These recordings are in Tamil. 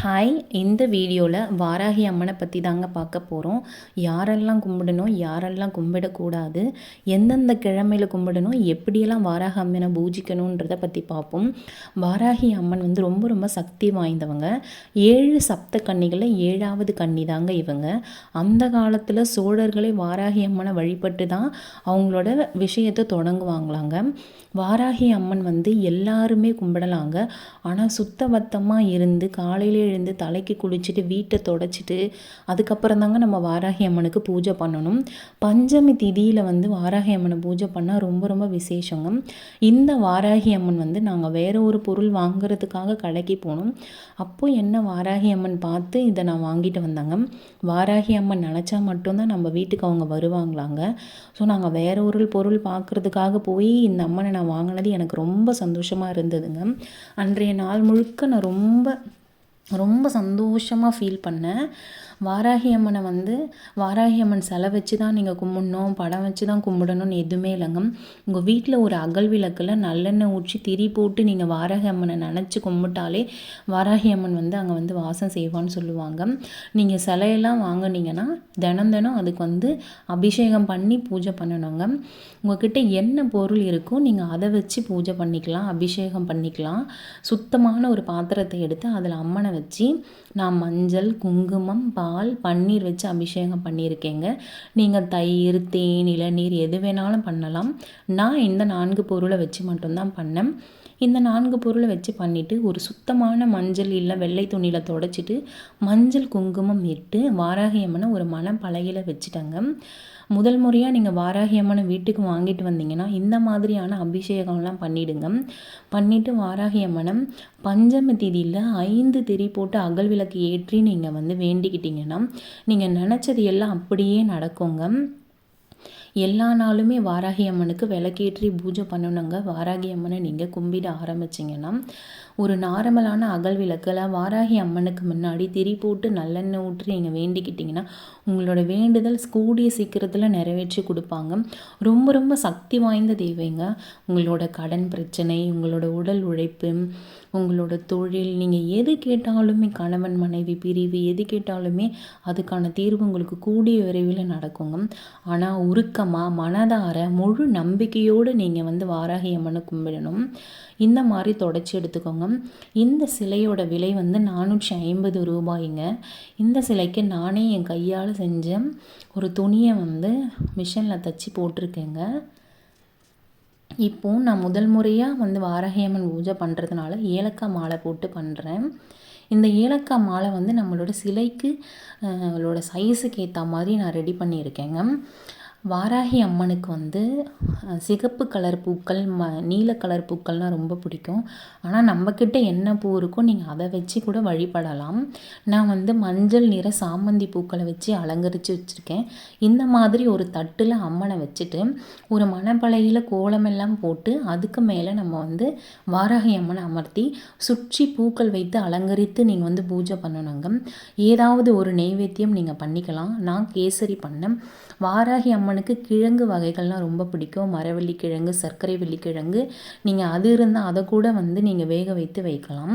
ஹாய் இந்த வீடியோவில் வாராகி அம்மனை பற்றி தாங்க பார்க்க போகிறோம் யாரெல்லாம் கும்பிடணும் யாரெல்லாம் கும்பிடக்கூடாது எந்தெந்த கிழமையில் கும்பிடணும் எப்படியெல்லாம் வாராகி அம்மனை பூஜிக்கணுன்றதை பற்றி பார்ப்போம். வாராகி அம்மன் வந்து ரொம்ப ரொம்ப சக்தி வாய்ந்தவங்க. ஏழு சப்த கன்னிகளில் ஏழாவது கன்னி தாங்க இவங்க. அந்த காலத்தில் சோழர்களே வாராகி அம்மனை வழிபட்டு தான் அவங்களோட விஷயத்தை தொடங்குவாங்களாங்க. வாராகி அம்மன் வந்து எல்லாருமே கும்பிடலாங்க. ஆனால் சுத்தபத்தமாக இருந்து காலையிலே எழுந்து தலைக்கு குளிச்சுட்டு வீட்டை தொடச்சிட்டு அதுக்கப்புறம் தாங்க நம்ம வாராகி அம்மனுக்கு பூஜை பண்ணணும். பஞ்சமி திதியில் வந்து வாராகி அம்மனை பூஜை பண்ணால் ரொம்ப ரொம்ப விசேஷங்க. இந்த வாராகி அம்மன் வந்து நாங்கள் வேறு ஒரு பொருள் வாங்குறதுக்காக கடைக்கு போனோம். அப்போது என்ன வாராகி அம்மன் பார்த்து இதை நான் வாங்கிட்டு வந்தாங்க. வாராகி அம்மன் நினச்சா மட்டும்தான் நம்ம வீட்டுக்கு அவங்க வருவாங்களாங்க. ஸோ நாங்கள் வேற ஒரு பொருள் பார்க்குறதுக்காக போய் இந்த அம்மனை நான் வாங்கினது எனக்கு ரொம்ப சந்தோஷமாக இருந்ததுங்க. அன்றைய நாள் முழுக்க நான் ரொம்ப ரொம்ப சந்தோஷமாக ஃபீல் பண்ணேன். வாராகி அம்மனை வந்து வாராகி அம்மன் சிலை வச்சு தான் நீங்கள் கும்பிடணும் படம் வச்சு தான் கும்பிடணும்னு எதுவுமே இல்லைங்க. உங்கள் வீட்டில் ஒரு அகல் விளக்கில் நல்லெண்ணெய் ஊற்றி திரி போட்டு நீங்கள் வாராகி அம்மனை நினச்சி கும்பிட்டாலே வாராகி அம்மன் வந்து அங்கே வந்து வாசம் செய்வான்னு சொல்லுவாங்க. நீங்கள் சிலையெல்லாம் வாங்கினீங்கன்னா தினம் தினம் அதுக்கு வந்து அபிஷேகம் பண்ணி பூஜை பண்ணணுங்க. உங்ககிட்ட என்ன பொருள் இருக்கோ நீங்கள் அதை வச்சு பூஜை பண்ணிக்கலாம் அபிஷேகம் பண்ணிக்கலாம். சுத்தமான ஒரு பாத்திரத்தை எடுத்து அதில் அம்மனை வச்சு நான் மஞ்சள் குங்குமம் பா பால் பன்னீர் வச்சு அபிஷேகம் பண்ணியிருக்கேங்க. நீங்கள் தயிர் தேன் இளநீர் எது வேணாலும் பண்ணலாம். நான் இந்த நான்கு பொருளை வச்சு மட்டும்தான் பண்ணேன். இந்த நான்கு பொருளை வச்சு பண்ணிவிட்டு ஒரு சுத்தமான மஞ்சள் இல்லை வெள்ளை துணியில் தொடச்சிட்டு மஞ்சள் குங்குமம் இட்டு வாராகி அம்மனை ஒரு மணப்பலகையில் வச்சுட்டேங்க. முதல் முறையாக நீங்கள் வாராகி அம்மனை வீட்டுக்கு வாங்கிட்டு வந்தீங்கன்னா இந்த மாதிரியான அபிஷேகம்லாம் பண்ணிவிடுங்க பண்ணிவிட்டு வாராகி அம்மனை பஞ்சம திதியில் ஐந்து திரி போட்டு அகல் விளக்கு ஏற்றி நீங்கள் வந்து வேண்டிக்கிட்டீங்கன்னா நீங்கள் நினச்சது எல்லாம் அப்படியே நடக்குங்க. எல்லா நாளுமே வாராகி அம்மனுக்கு விளக்கேற்றி பூஜை பண்ணணுங்க. வாராகி அம்மனை நீங்கள் கும்பிட ஆரம்பிச்சிங்கன்னா ஒரு நார்மலான அகல் விளக்கில் வாராகி அம்மனுக்கு முன்னாடி திரி போட்டு நல்லெண்ணெய் ஊற்றி நீங்கள் வேண்டிக்கிட்டிங்கன்னா உங்களோட வேண்டுதல் கூடிய சீக்கிரத்தில் நிறைவேற்றி கொடுப்பாங்க. ரொம்ப ரொம்ப சக்தி வாய்ந்த தேவைங்க. உங்களோட கடன் பிரச்சனை உங்களோட உடல் உழைப்பு உங்களோட தொழில் நீங்கள் எது கேட்டாலுமே கணவன் மனைவி பிரிவு எது கேட்டாலுமே அதுக்கான தீர்வு உங்களுக்கு கூடிய விரைவில் நடக்குங்க. ஆனால் உருக்கமாக மனதார முழு நம்பிக்கையோடு நீங்கள் வந்து வாராகி அம்மனை கும்பிடணும். இந்த மாதிரி தொடச்சி எடுத்துக்கோங்க. இந்த சிலையோட விலை வந்து நானூற்றி ஐம்பது ரூபாய்ங்க. இந்த சிலைக்கு நானே என் கையால் செஞ்ச ஒரு துணியை வந்து மிஷினில் தச்சு போட்டிருக்கேங்க. இப்போது நான் முதல் முறையாக வந்து வாரகியம்மன் பூஜை பண்ணுறதுனால ஏலக்காய் மாலை போட்டு பண்ணுறேன் இந்த ஏலக்காய் மாலை வந்து நம்மளோட சிலைக்கு அவளோட சைஸுக்கு ஏற்ற மாதிரி நான் ரெடி பண்ணியிருக்கேங்க. வாராகி அம்மனுக்கு வந்து சிகப்பு கலர் பூக்கள் ம நீல கலர் பூக்கள்னால் ரொம்ப பிடிக்கும். ஆனால் நம்மக்கிட்ட என்ன பூ இருக்கோ நீங்கள் அதை வச்சு கூட வழிபடலாம். நான் வந்து மஞ்சள் நிற சாமந்தி பூக்களை வச்சு அலங்கரித்து வச்சுருக்கேன். இந்த மாதிரி ஒரு தட்டில் அம்மனை வச்சுட்டு ஒரு மணப்பலையில் கோலமெல்லாம் போட்டு அதுக்கு மேலே நம்ம வந்து வாராகி அம்மனை அமர்த்தி சுற்றி பூக்கள் வைத்து அலங்கரித்து நீங்கள் வந்து பூஜை பண்ணணுங்க. ஏதாவது ஒரு நெய்வேத்தியம் நீங்கள் பண்ணிக்கலாம். நான் கேசரி பண்ணேன். வாராகி அம்மன் அம்மனுக்கு கிழங்கு வகைகள்லாம் ரொம்ப பிடிக்கும். மரவள்ளி கிழங்கு சர்க்கரை வெள்ளிக்கிழங்கு நீங்கள் அது இருந்தால் அதை கூட வந்து நீங்கள் வேக வைத்து வைக்கலாம்.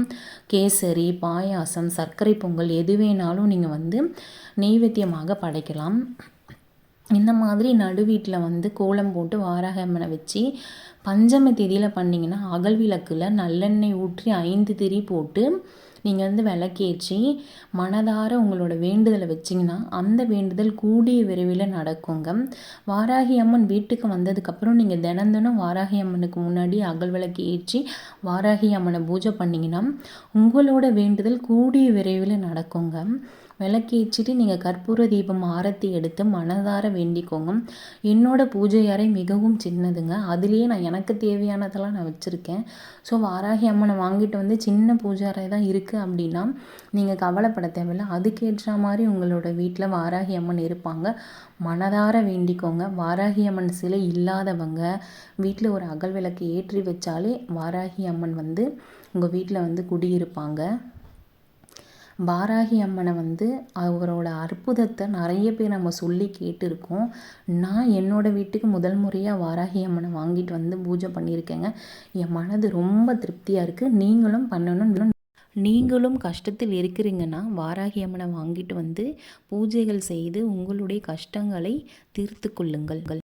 கேசரி பாயாசம் சர்க்கரை பொங்கல் எது வேணாலும் நீங்கள் வந்து நெய்வேத்தியமாக படைக்கலாம். இந்த மாதிரி நடு வீட்டில் வந்து கோலம் போட்டு வாராக அம்மனை வச்சு பஞ்சம திதியில் பண்ணிங்கன்னா அகல் விளக்கில் நல்லெண்ணெய் ஊற்றி ஐந்து திரி போட்டு நீங்கள் வந்து விளக்கேற்றி மனதார உங்களோட வேண்டுதலை வச்சிங்கன்னா அந்த வேண்டுதல் கூடிய விரைவில் நடக்குங்க. வாராகி அம்மன் வீட்டுக்கு வந்ததுக்கப்புறம் நீங்கள் தினம் தினம் வாராகி அம்மனுக்கு முன்னாடி அகல் விளக்கு ஏற்றி வாராகி அம்மனை பூஜை பண்ணிங்கன்னா உங்களோட வேண்டுதல் கூடிய விரைவில் நடக்குங்க. விளக்கேற்றிட்டு நீங்கள் கற்பூர தீபம் ஆரத்தி எடுத்து மனதார வேண்டிக்கோங்க. என்னோட பூஜை அறை மிகவும் சின்னதுங்க. அதுலேயே நான் எனக்கு தேவையானதெல்லாம் நான் வச்சுருக்கேன். ஸோ வாராகி அம்மனை வாங்கிட்டு வந்து சின்ன பூஜை அறை தான் இருக்குது அப்படின்னா நீங்கள் கவலைப்பட தேவையில்லை. அதுக்கேற்ற மாதிரி உங்களோட வீட்டில் வாராகி அம்மன் இருப்பாங்க. மனதார வேண்டிக்கோங்க. வாராகி அம்மன் சிலை இல்லாதவங்க வீட்டில் ஒரு அகல் விளக்கு ஏற்றி வச்சாலே வாராகி அம்மன் வந்து உங்கள் வீட்டில் வந்து குடியிருப்பாங்க. வாராகி அம்மனை வந்து அவரோட அற்புதத்தை நிறைய பேர் நம்ம சொல்லி கேட்டிருக்கோம். நான் என்னோடய வீட்டுக்கு முதல் முறையாக வாராகி அம்மனை வாங்கிட்டு வந்து பூஜை பண்ணியிருக்கேங்க. என் மனது ரொம்ப திருப்தியாக இருக்குது நீங்களும் பண்ணணும். நீங்களும் கஷ்டத்தில் இருக்கிறீங்கன்னா வாராகி அம்மனை வாங்கிட்டு வந்து பூஜைகள் செய்து உங்களுடைய கஷ்டங்களை தீர்த்து கொள்ளுங்கள்.